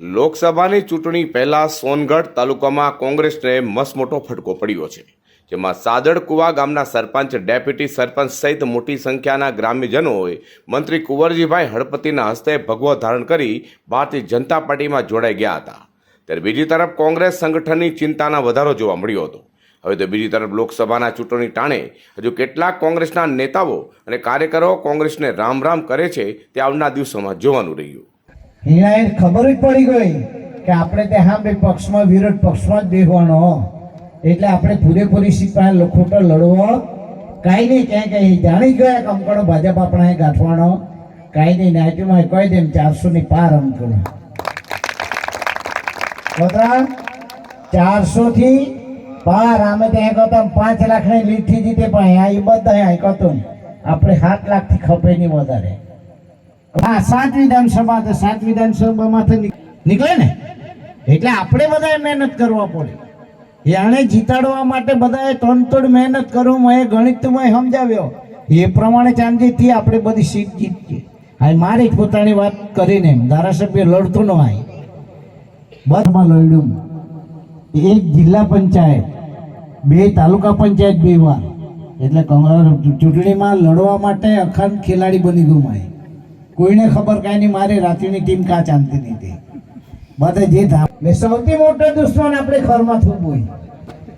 લોકસભાની ચૂંટણી પહેલા સોનગઢ તાલુકામાં કોંગ્રેસને મસમોટો ફટકો પડ્યો છે, જેમાં સાદડકુવા ગામના સરપંચ, ડેપ્યુટી સરપંચ સહિત મોટી સંખ્યાના ગ્રામ્યજનોએ મંત્રી કુંવરજીભાઈ હળપતિના હસ્તે ભગવો ધારણ કરી ભારતીય જનતા પાર્ટીમાં જોડાઈ ગયા હતા. ત્યારે બીજી તરફ કોંગ્રેસ સંગઠનની ચિંતાના વધારો જોવા મળ્યો હતો. હવે તો બીજી તરફ લોકસભાના ચૂંટણી ટાણે હજુ કેટલાક કોંગ્રેસના નેતાઓ અને કાર્યકરો કોંગ્રેસને રામ રામ કરે છે તે આવનાર દિવસોમાં જોવાનું રહ્યું. હિણાએ ખબર જ પડી ગઈ કે આપણે તે હા બે પક્ષમાં, વિરોધ પક્ષમાં જ બેહવાનો. એટલે આપણે પૂરેપૂરી સીટ પાસે ખોટો લડવો કાંઈ નહીં, ક્યાંય ક્યાંય જાણી ગયા કે અંકણો ભાજપ આપણે ગાંઠવાનો. કાંઈ નહીં નાઇટીમાં કહી દે ચારસો ની પાર અંકણો બધા ચારસો થી પાર અમે ત્યાં કહેતા પાંચ લાખની લીધી જીતે, પણ આ એ બધા અહીં કહેતો આપણે સાત લાખથી ખપે નહીં વધારે. હા સાત વિધાનસભા તો સાત વિધાનસભામાંથી નીક- નીકળે ને? એટલે આપણે બધાએ મહેનત કરવા પડે. એણે જીતાડવા માટે બધાએ તનતોડ મહેનત કરવું મેં ગણિતમાં સમજાવ્યો. એ પ્રમાણે ચાંદીથી આપણે બધી સીટ જીતીએ. હા મારી પોતાની વાત કરીને ધારાસભ્ય લડતો ન આય બસમાં લડ્યું. એક જિલ્લા પંચાયત, બે તાલુકા પંચાયત બે વાર. એટલે ચૂંટણીમાં લડવા માટે અખંડ ખેલાડી બની ગયું માય કોઈને ખબર કાંઈ નહીં, મારી રાત્રિની ટીમ કા ચાલતી નહીં તે બધા જે ધામ સૌથી મોટો દુશ્મન આપણે ઘરમાં થવું હોય